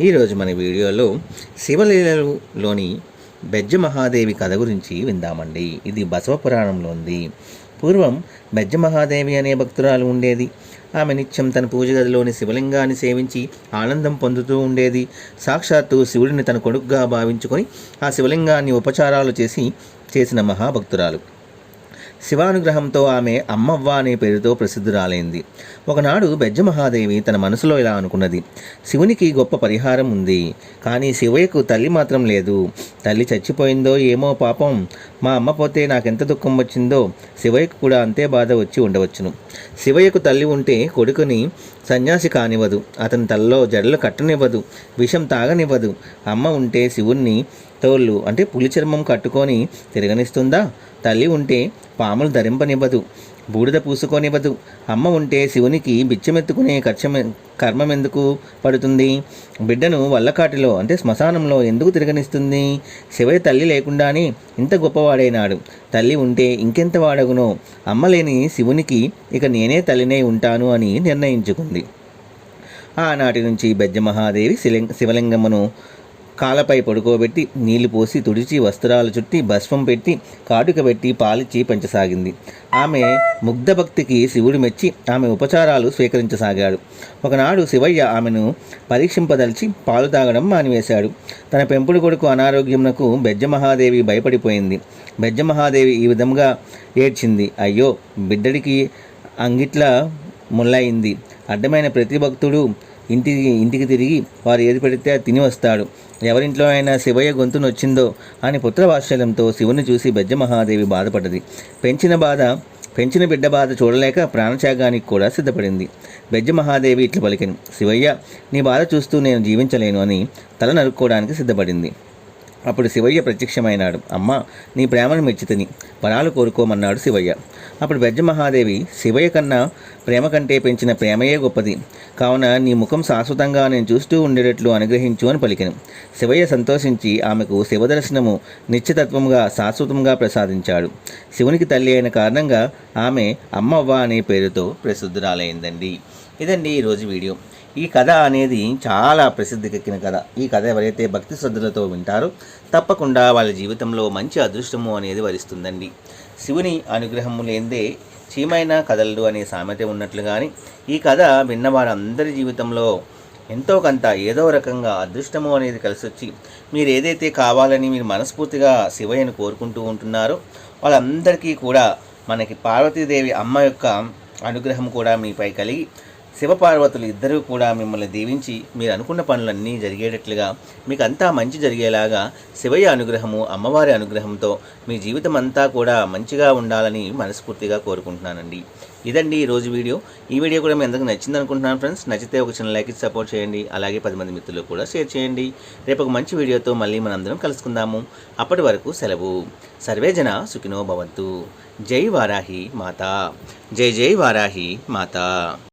ఈరోజు మన వీడియోలో శివలీలలోని బెజ్జ మహాదేవి కథ గురించి విందామండి. ఇది బసవ పురాణంలో ఉంది. పూర్వం బెజ్జ మహాదేవి అనే భక్తురాలు ఉండేది. ఆమె నిత్యం తన పూజ గదిలోని శివలింగాన్ని సేవించి ఆనందం పొందుతూ ఉండేది. సాక్షాత్తు శివుడిని తన కొడుకుగా భావించుకొని ఆ శివలింగాన్ని ఉపచారాలు చేసి చేసిన మహాభక్తురాలు. శివానుగ్రహంతో ఆమె అమ్మవ్వ అనే పేరుతో ప్రసిద్ధురాలైంది. ఒకనాడు బెజ్జ మహాదేవి తన మనసులో ఇలా అనుకున్నది శివునికి గొప్ప పరిహారం ఉంది కానీ శివయ్యకు తల్లి మాత్రం లేదు. తల్లి చచ్చిపోయిందో ఏమో పాపం. మా అమ్మ పోతే నాకెంత దుఃఖం వచ్చిందో శివయ్యకు కూడా అంతే బాధ వచ్చి ఉండవచ్చును. శివయ్యకు తల్లి ఉంటే కొడుకుని సన్యాసి కానివ్వదు. అతని తలలో జడలు కట్టనివ్వదు విషం తాగనివ్వదు. అమ్మ ఉంటే శివుణ్ణి తోళ్ళు అంటే పులి చర్మం కట్టుకొని తిరగనిస్తుందా? తల్లి ఉంటే పాములు ధరింపనివ్వదు బూడిద పూసుకోనివ్వదు. అమ్మ ఉంటే శివునికి బిచ్చమెత్తుకునే కర్చమె కర్మం ఎందుకు పడుతుంది? బిడ్డను వల్లకాటిలో అంటే శ్మశానంలో ఎందుకు తిరగనిస్తుంది? శివయ్య తల్లి లేకుండానే ఇంత గొప్పవాడైనాడు తల్లి ఉంటే ఇంకెంత వాడగునో? అమ్మ లేని శివునికి ఇక నేనే తల్లినే ఉంటాను అని నిర్ణయించుకుంది. ఆనాటి నుంచి బెజ్జ మహాదేవి శిలింగ శివలింగమును కాలపై పడుకోబెట్టి నీళ్ళు పోసి తుడిచి వస్త్రాలు చుట్టి భస్మం పెట్టి కాటుక పెట్టి పాలిచ్చి పెంచసాగింది. ఆమె ముగ్ధ భక్తికి శివుడు మెచ్చి ఆమె ఉపచారాలు స్వీకరించసాగాడు. ఒకనాడు శివయ్య ఆమెను పరీక్షింపదలిచి పాలు తాగడం మానివేశాడు. తన పెంపుడు కొడుకు అనారోగ్యంనకు బెజ్జ మహాదేవి భయపడిపోయింది. బెజ్జ మహాదేవి ఈ విధంగా ఏడ్చింది అయ్యో బిడ్డడికి అంగిట్ల ముల్లయింది. అడ్డమైన ప్రతి భక్తుడు ఇంటికి ఇంటికి తిరిగి వారు ఏది పెడితే తిని వస్తాడు. ఎవరింట్లో అయినా శివయ్య గొంతు నొచ్చిందో అని పుత్రవాత్సల్యంతో శివుని చూసి బెజ్జ మహాదేవి బాధపడ్డది. పెంచిన బాధ పెంచిన బిడ్డ బాధ చూడలేక ప్రాణత్యాగానికి కూడా సిద్ధపడింది. బెజ్జ మహాదేవి ఇట్లా శివయ్య నీ బాధ చూస్తూ నేను జీవించలేను అని తల నరుక్కోవడానికి సిద్ధపడింది. అప్పుడు శివయ్య ప్రత్యక్షమైనాడు. అమ్మ నీ ప్రేమను మెచ్చితిని వరాలు కోరుకోమన్నాడు శివయ్య. అప్పుడు వెజ్జ మహాదేవి శివయ్య కన్నా ప్రేమ కంటే పెంచిన ప్రేమయే గొప్పది. కావున నీ ముఖం శాశ్వతంగా నేను చూస్తూ ఉండేటట్లు అనుగ్రహించు అని పలికిను. శివయ్య సంతోషించి ఆమెకు శివదర్శనము నిత్యతత్వముగా శాశ్వతంగా ప్రసాదించాడు. శివునికి తల్లి అయిన కారణంగా ఆమె అమ్మవ్వ అనే పేరుతో ప్రసిద్ధురాలైందండి. ఇదండి ఈరోజు వీడియో. ఈ కథ అనేది చాలా ప్రసిద్ధికెక్కిన కథ. ఈ కథ ఎవరైతే భక్తి శ్రద్ధలతో వింటారో తప్పకుండా వాళ్ళ జీవితంలో మంచి అదృష్టము అనేది వరిస్తుందండి. శివుని అనుగ్రహము లేనిదే చీమైన కథలు అనే సామెత ఉన్నట్లుగాని ఈ కథ విన్న వారందరి జీవితంలో ఎంతో కొంత ఏదో రకంగా అదృష్టము అనేది కలిసి వచ్చి మీరు ఏదైతే కావాలని మీరు మనస్ఫూర్తిగా శివయ్యను కోరుకుంటూ ఉంటున్నారో వాళ్ళందరికీ కూడా మనకి పార్వతీదేవి అమ్మ యొక్క అనుగ్రహం కూడా మీపై కలిగి శివపార్వతులు ఇద్దరూ కూడా మిమ్మల్ని దీవించి మీరు అనుకున్న పనులన్నీ జరిగేటట్లుగా మీకు అంతా మంచి జరిగేలాగా శివయ్య అనుగ్రహము అమ్మవారి అనుగ్రహంతో మీ జీవితం అంతా కూడా మంచిగా ఉండాలని మనస్ఫూర్తిగా కోరుకుంటున్నానండి. ఇదండి ఈ రోజు వీడియో. ఈ వీడియో కూడా మీ అందరికీ నచ్చింది అనుకుంటున్నాను ఫ్రెండ్స్. నచ్చితే ఒక చిన్న లైక్ సపోర్ట్ చేయండి. అలాగే పది మంది మిత్రులు కూడా షేర్ చేయండి. రేపు ఒక మంచి వీడియోతో మళ్ళీ మనందరం కలుసుకుందాము. అప్పటి వరకు సెలవు. సర్వేజన సుఖినో భవంతు. జై వారాహి మాత. జై జై వారాహి మాత.